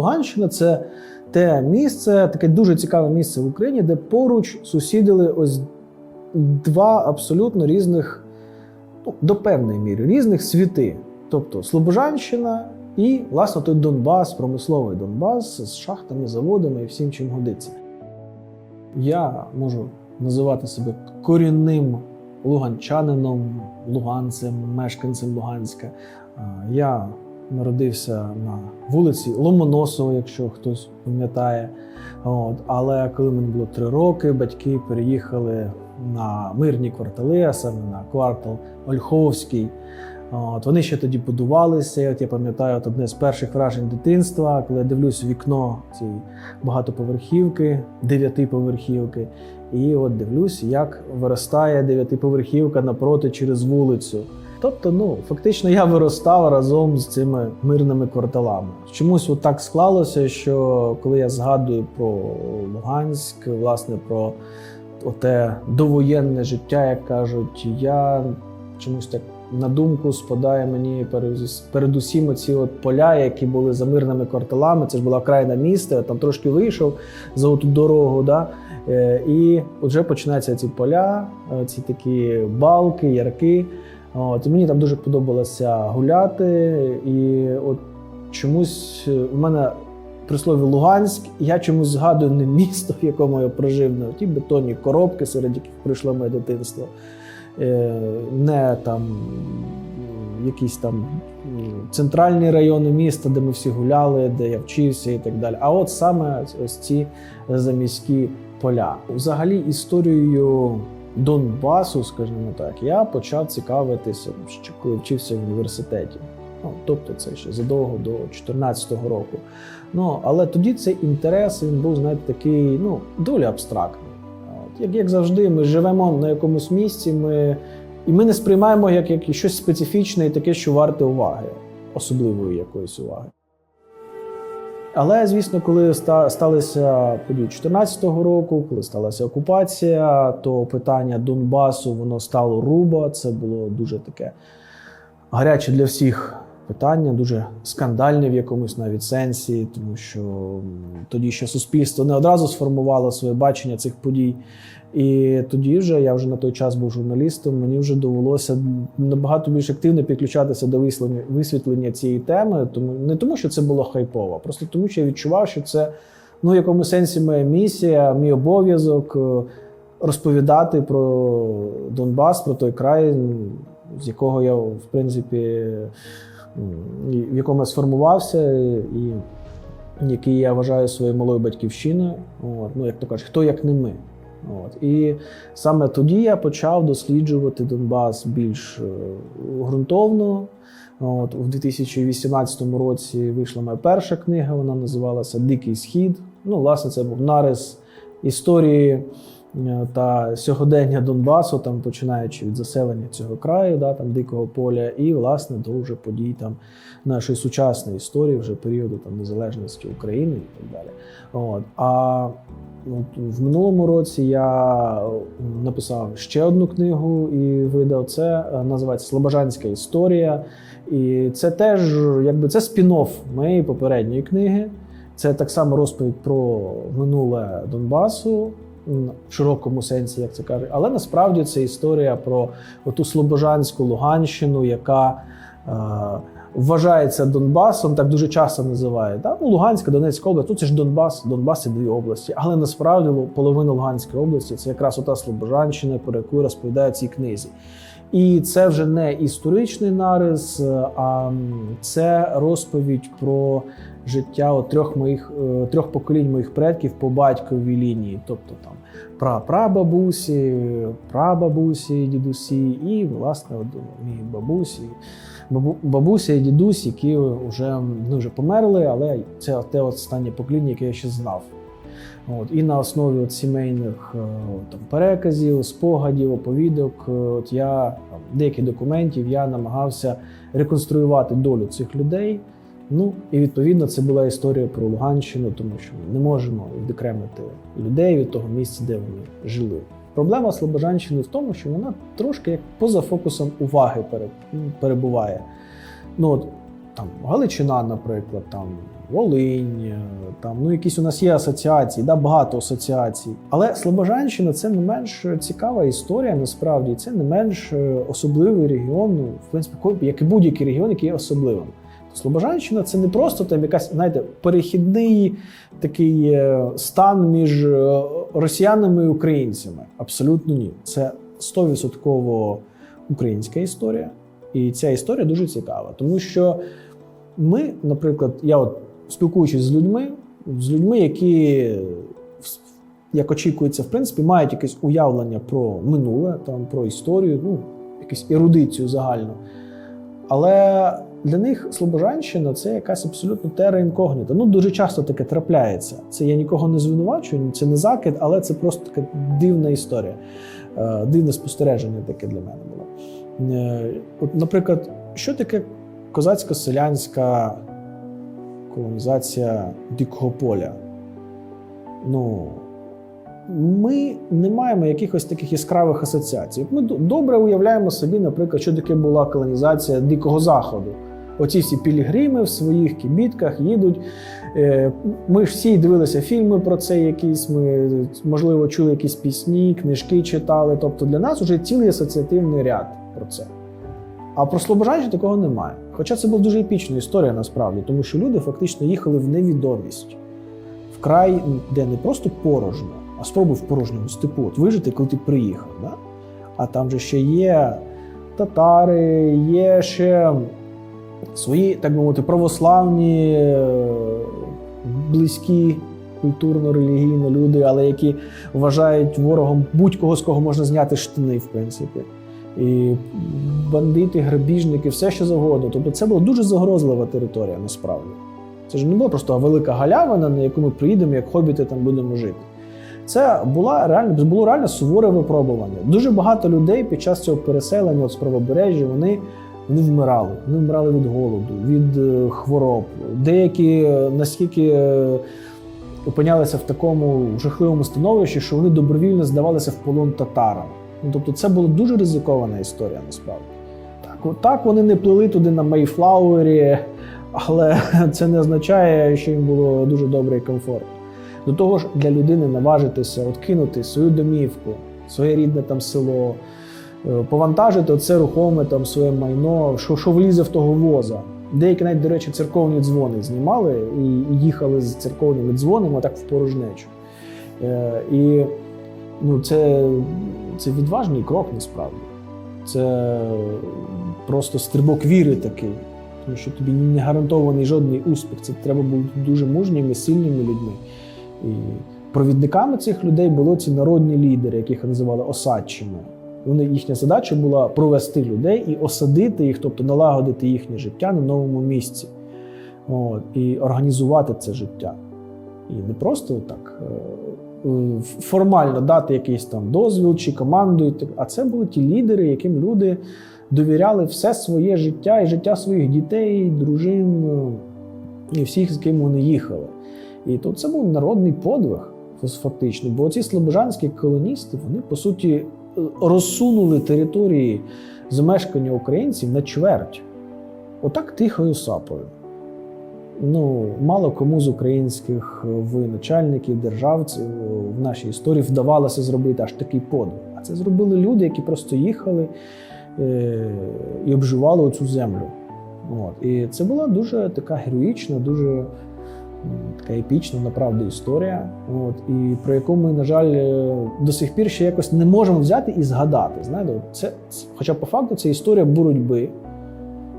Луганщина це те місце, таке дуже цікаве місце в Україні, де поруч сусідили ось два абсолютно різних, ну, до певної міри, різних світи. Тобто Слобожанщина і, власне, той Донбас, промисловий Донбас з шахтами, заводами і всім, чим годиться. Я можу називати себе корінним луганчанином, луганцем, мешканцем Луганська. Я народився на вулиці Ломоносова, якщо хтось пам'ятає. От. Але коли мені було три роки, батьки переїхали на мирні квартали, а саме на квартал Ольховський. От, вони ще тоді будувалися. І От я пам'ятаю от одне з перших вражень дитинства, коли я дивлюсь вікно цієї багатоповерхівки, дев'ятиповерхівки, і от дивлюсь, як виростає дев'ятиповерхівка напроти через вулицю. Тобто, ну фактично, я виростав разом з цими мирними кварталами. Чомусь от так склалося, що коли я згадую про Луганськ, власне, про оте довоєнне життя, як кажуть, я чомусь так на думку спадає мені передусім оці от поля, які були за мирними кварталами. Це ж була окраїна міста, я там трошки вийшов за оту дорогу. Да? Е, І вже починаються ці поля, е, ці такі балки, ярки. От, мені там дуже подобалося гуляти. І от чомусь е, в мене при слові Луганськ, я чомусь згадую не місто, в якому я прожив, не ті бетонні коробки, серед яких пройшло моє дитинство, Е, не там якісь там центральні райони міста, де ми всі гуляли, де я вчився і так далі. А от саме ось ці заміські поля. Взагалі історією Донбасу, скажімо так, я почав цікавитися ще коли вчився в університеті. Ну, тобто це ще задовго до 14-го року. Ну, але тоді цей інтерес він був, знаєте, такий ну, доволі абстрактний. От, як, як завжди, ми живемо на якомусь місці, ми, і ми не сприймаємо як, як щось специфічне і таке, що варте уваги, особливої якоїсь уваги. Але, звісно, коли ста- сталися події 14-го року, коли сталася окупація, то питання Донбасу воно стало руба. Це було дуже таке гаряче для всіх питання, дуже скандальне в якомусь навіть сенсі, тому що тоді ще суспільство не одразу сформувало своє бачення цих подій. І тоді вже я вже на той час був журналістом. Мені вже довелося набагато більш активно підключатися до висвітлення, цієї теми. Тому не тому, що це було хайпово, просто тому, що я відчував, що це ну в якому сенсі моя місія, мій обов'язок е, розповідати про Донбас, про той край, з якого я в принципі в якому я сформувався, і який я вважаю своєю малою батьківщиною. От, ну як то кажуть, хто як не ми. От. І саме тоді я почав досліджувати Донбас більш е, ґрунтовно. От, у 2018 році вийшла моя перша книга, вона називалася Дикий Схід. Ну, власне, це був нарис історії та сьогодення Донбасу, там, починаючи від заселення цього краю, да, там, дикого поля, і власне до вже подій там, нашої сучасної історії, вже періоду там, незалежності України і так далі. От. А От в минулому році я написав ще одну книгу і видав це. е, Називається Слобожанська історія. І це теж якби це спін-офф моєї попередньої книги. Це так само розповідь про минуле Донбасу в широкому сенсі, як це кажуть. Але насправді це історія про ту Слобожанську Луганщину, яка е, вважається Донбасом, так дуже часто називають. Да? Ну, Луганська, Донецька область, ну це ж Донбас, Донбас це дві області. Але насправді половина Луганської області це якраз ота Слобожанщина, про яку я розповідаю в цій книзі. І це вже не історичний нарис, е, а це розповідь про життя от трьох моїх е, трьох поколінь моїх предків по батьковій лінії, тобто там прапрабабусі, прабабусі, дідусі, і власне от, мій бабусі, бабу, бабуся і дідусь, які вже, ну, вже померли, але це те останнє покоління, яке я ще знав. От, і на основі от сімейних е, там, переказів, спогадів, оповідок, е, от я деяких документів я намагався реконструювати долю цих людей. Ну і відповідно це була історія про Луганщину, тому що ми не можемо відокремити людей від того місця, де вони жили. Проблема Слобожанщини в тому, що вона трошки як поза фокусом уваги перебуває. Ну от там Галичина, наприклад, там Волинь, е, там ну якісь у нас є асоціації, да, багато асоціацій. Але Слобожанщина це не менш цікава історія, насправді це не менш е, особливий регіон. Ну, в принципі, як і будь-який регіон, який є особливим. Слобожанщина це не просто там якась, знаєте, перехідний такий е, стан між е, росіянами і українцями. Абсолютно ні. Це 100% українська історія. І ця історія дуже цікава, тому що ми, наприклад, я от спілкуючись з людьми, з людьми, які, як очікується, в принципі, мають якесь уявлення про минуле, там, про історію, ну, якусь ерудицію загальну. Але для них Слобожанщина це якась абсолютно тера інкогніта. Ну, дуже часто таке трапляється. Це я нікого не звинувачую, це не закид, але це просто така дивна історія, Е, дивне спостереження таке для мене було. Е, От, наприклад, що таке козацько-селянська колонізація дикого поля? Ну, ми не маємо якихось таких яскравих асоціацій. Ми добре уявляємо собі, наприклад, що таке була колонізація Дикого Заходу. Оці всі пілігрими в своїх кібітках їдуть. Е, Ми ж всі дивилися фільми про це якісь. Ми, можливо, чули якісь пісні, книжки читали. Тобто для нас вже цілий асоціативний ряд про це. А про Слобожанщину такого немає. Хоча це була дуже епічна історія насправді, тому що люди фактично їхали в невідомість, в край, де не просто порожньо, а спробуй в порожньому степу от вижити, коли ти приїхав. Да? А там же ще є татари, є ще свої, так би мовити, православні, е, близькі культурно-релігійно люди, але які вважають ворогом будь-кого, з кого можна зняти штани, в принципі. І бандити, грабіжники, все що завгодно. Тобто це була дуже загрозлива територія насправді. Це ж не була просто велика галявина, на яку ми приїдемо, як хобіти там будемо жити. Це була реально, було реально суворе випробування. Дуже багато людей під час цього переселення з правобережжя вони, вони вмирали. Вони вмирали від голоду, від е, хвороб. Деякі е, наскільки е, опинялися в такому жахливому становищі, що вони добровільно здавалися в полон татарам. Ну, тобто це була дуже ризикована історія насправді. Так, так вони не плили туди на Мейфлауері, але це не означає, що їм було дуже добре і комфортно. До того ж, для людини наважитися, от кинути свою домівку, своє рідне там село, повантажити оце рухоме там своє майно, що, що влізе в того воза. Деякі навіть, до речі, церковні дзвони знімали і і їхали з церковними дзвонами так в порожнечу. Е, І ну, це, це відважний крок насправді. Це просто стрибок віри такий, тому що тобі не гарантований жодний успіх. Це треба бути дуже мужніми, сильними людьми. І провідниками цих людей були ці народні лідери, яких називали осадчими. Вони їхня задача була провести людей і осадити їх, тобто налагодити їхнє життя на новому місці. От, і організувати це життя. І не просто так е, формально дати якийсь там дозвіл чи команду, а це були ті лідери, яким люди довіряли все своє життя і життя своїх дітей, дружин е, і всіх, з ким вони їхали. І то це був народний подвиг, фактично. Бо ці слобожанські колоністи, вони по суті розсунули території замешкання українців на чверть. Отак тихою сапою. Ну, мало кому з українських е, воєначальників, державців е, в нашій історії вдавалося зробити аж такий подвиг. А це зробили люди, які просто їхали е, і обживали оцю землю. От. І це була дуже така героїчна, дуже така епічна, направду, історія, от, і про яку ми, на жаль, е, до сих пір ще якось не можемо взяти і згадати. Знаєте, це, це- хоча по факту це історія боротьби,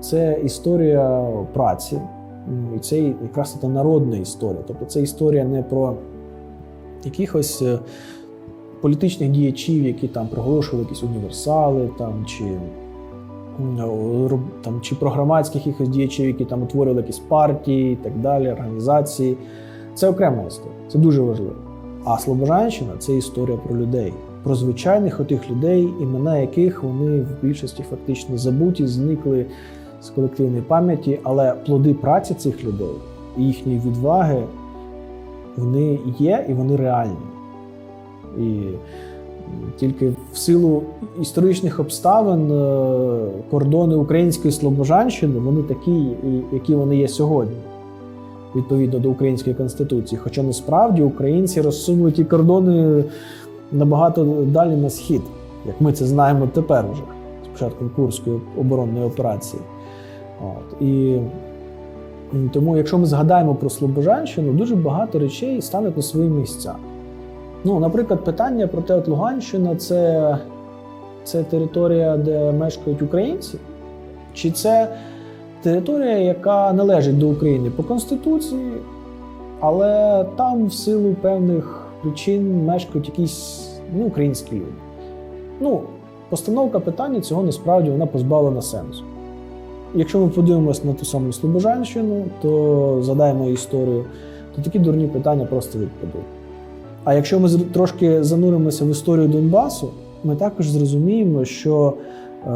це історія праці, і це якраз та народна історія. Тобто це історія не про якихось е, політичних діячів, які там проголошували якісь універсали там, чи там, чи про громадських якихось діячів, які там утворювали якісь партії і так далі, організації. Це окрема історія, це дуже важливо. А Слобожанщина це історія про людей, про звичайних отих людей, імена яких вони в більшості фактично забуті, зникли з колективної пам'яті, але плоди праці цих людей і їхньої відваги вони є і вони реальні. І Тільки в силу історичних обставин е, кордони української Слобожанщини вони такі, які вони є сьогодні, відповідно до української конституції. Хоча насправді українці розсунули ті кордони набагато далі на схід, як ми це знаємо тепер вже з початком Курської оборонної операції. От. І тому, якщо ми згадаємо про Слобожанщину, дуже багато речей стануть на свої місця. Ну, наприклад, питання про те, от Луганщина це, це територія, де мешкають українці, чи це територія, яка належить до України по Конституції, але там в силу певних причин мешкають якісь ну, українські люди. Ну, постановка питання цього насправді вона позбавлена сенсу. Якщо ми подивимося на ту саму Слобожанщину, то задаємо історію, то такі дурні питання просто відпадуть. А якщо ми трошки зануримося в історію Донбасу, ми також зрозуміємо, що е,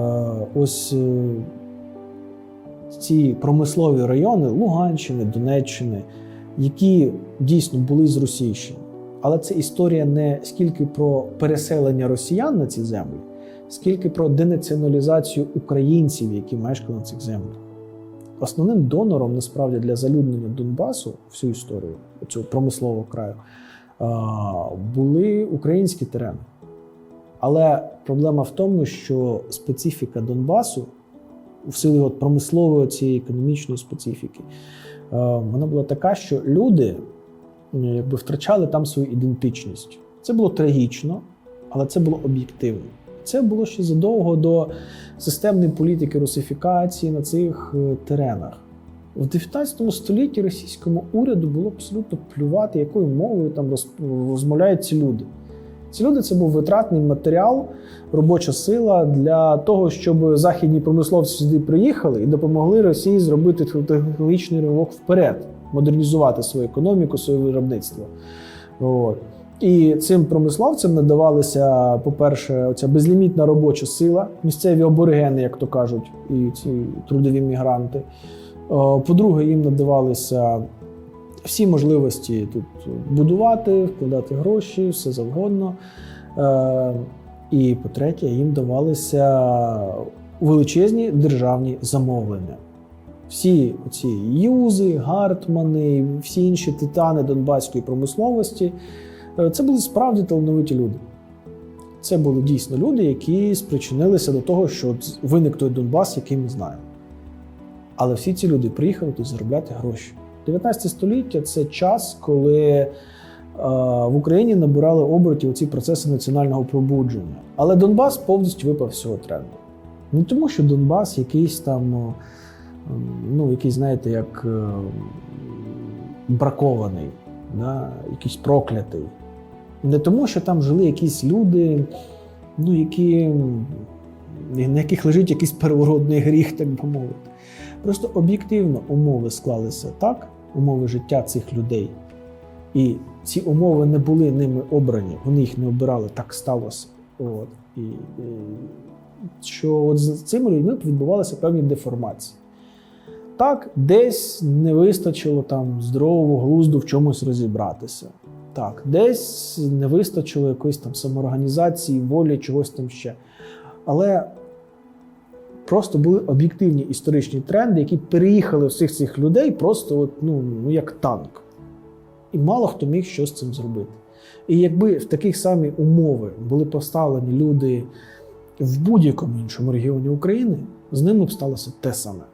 ось е, ці промислові райони Луганщини, Донеччини, які дійсно були зросійщені. Але це історія не скільки про переселення росіян на ці землі, скільки про денаціоналізацію українців, які мешкали на цих землях. Основним донором насправді для залюднення Донбасу всю історію цього промислового краю були українські терени. Але проблема в тому, що специфіка Донбасу, в силі от промислової цієї економічної специфіки, е, вона була така, що люди якби втрачали там свою ідентичність. Це було трагічно, але це було об'єктивно. Це було ще задовго до системної політики русифікації на цих е, теренах. В 19 столітті російському уряду було абсолютно плювати, якою мовою там роз- розмовляють ці люди. Ці люди це був витратний матеріал, робоча сила для того, щоб західні промисловці сюди приїхали і допомогли Росії зробити технологічний ривок вперед, модернізувати свою економіку, своє виробництво. От. І цим промисловцям надавалася, по-перше, оця безлімітна робоча сила, місцеві аборигени, як то кажуть, і ці трудові мігранти. О, По-друге, їм надавалися всі можливості тут будувати, вкладати гроші, все завгодно. Е, І по-третє, їм давалися величезні державні замовлення. Всі ці юзи, гартмани, всі інші титани донбаської промисловості е, це були справді талановиті люди. Це були дійсно люди, які спричинилися до того, що виник той Донбас, який ми знаємо. Але всі ці люди приїхали тут заробляти гроші. 19 століття це час, коли е, в Україні набирали обертів ці процеси національного пробудження. Але Донбас повністю випав з цього тренду. Не тому, що Донбас якийсь там, ну, якийсь, знаєте, як е, бракований, да, якийсь проклятий. Не тому, що там жили якісь люди, ну, які, на яких лежить якийсь первородний гріх, так би мовити. Просто об'єктивно умови склалися так, умови життя цих людей. І ці умови не були ними обрані, вони їх не обирали, так сталося. От. І, і, що от з цими людьми відбувалися певні деформації. Так, десь не вистачило там здорового глузду в чомусь розібратися. Так, десь не вистачило якоїсь там самоорганізації, волі, чогось там ще. Але просто були об'єктивні історичні тренди, які переїхали всіх цих людей просто от, ну, ну, як танк. І мало хто міг щось з цим зробити. І якби в таких самі умови були поставлені люди в будь-якому іншому регіоні України, з ними б сталося те саме.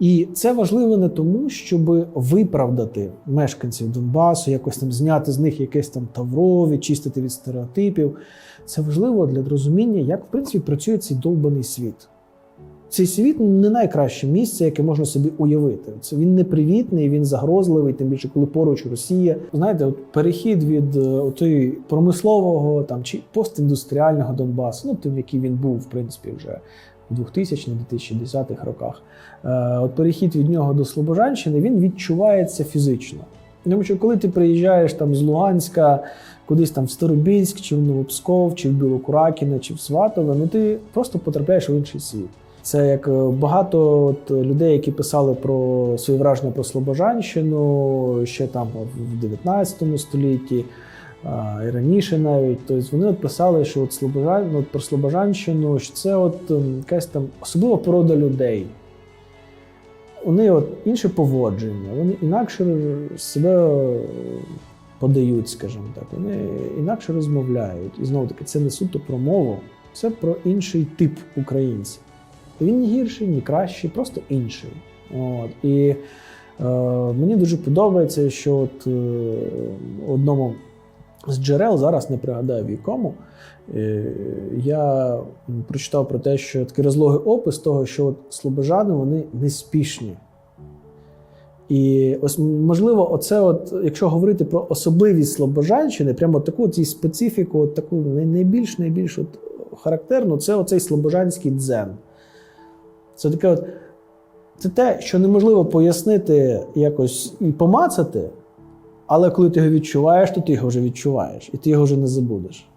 І це важливо не тому, щоб виправдати мешканців Донбасу, якось там зняти з них якесь там тавро, відчистити від стереотипів. Це важливо для розуміння, як в принципі працює цей довбаний світ. Цей світ не найкраще місце, яке можна собі уявити. Це він непривітний, він загрозливий, тим більше, коли поруч Росія. Знаєте, от перехід від е, отої промислового там чи постіндустріального Донбасу, ну тим, який він був, в принципі, вже в 2000-2010 роках. Е, От перехід від нього до Слобожанщини він відчувається фізично. Тому що коли ти приїжджаєш там з Луганська, кудись там в Старобільськ, чи в Новопсков, чи в Білокуракіне, чи в Сватове, ну ти просто потрапляєш в інший світ. Це як е, багато от людей, які писали про свої враження про Слобожанщину ще там в 19 столітті. і раніше навіть. Тобто вони от писали, що от Слобожан, ну, от про Слобожанщину, що це от ем, якась там особлива порода людей. Вони от інше поводження, вони інакше себе подають, скажімо так, вони інакше розмовляють. І знову таки, це не суто про мову, це про інший тип українців. Він не гірший, ні кращий, просто інший. От. І е, мені дуже подобається, що от е, одному з джерел, зараз не пригадаю в якому, е, я прочитав про те, що такий розлогий опис того, що от слобожани вони неспішні. І ось можливо, оце, от, якщо говорити про особливість Слобожанщини, прямо таку от специфіку, от таку найбільш найбільш от характерну, це оцей слобожанський дзен. Це таке от, це те, що неможливо пояснити якось і помацати, але коли ти його відчуваєш, то ти його вже відчуваєш, і ти його вже не забудеш.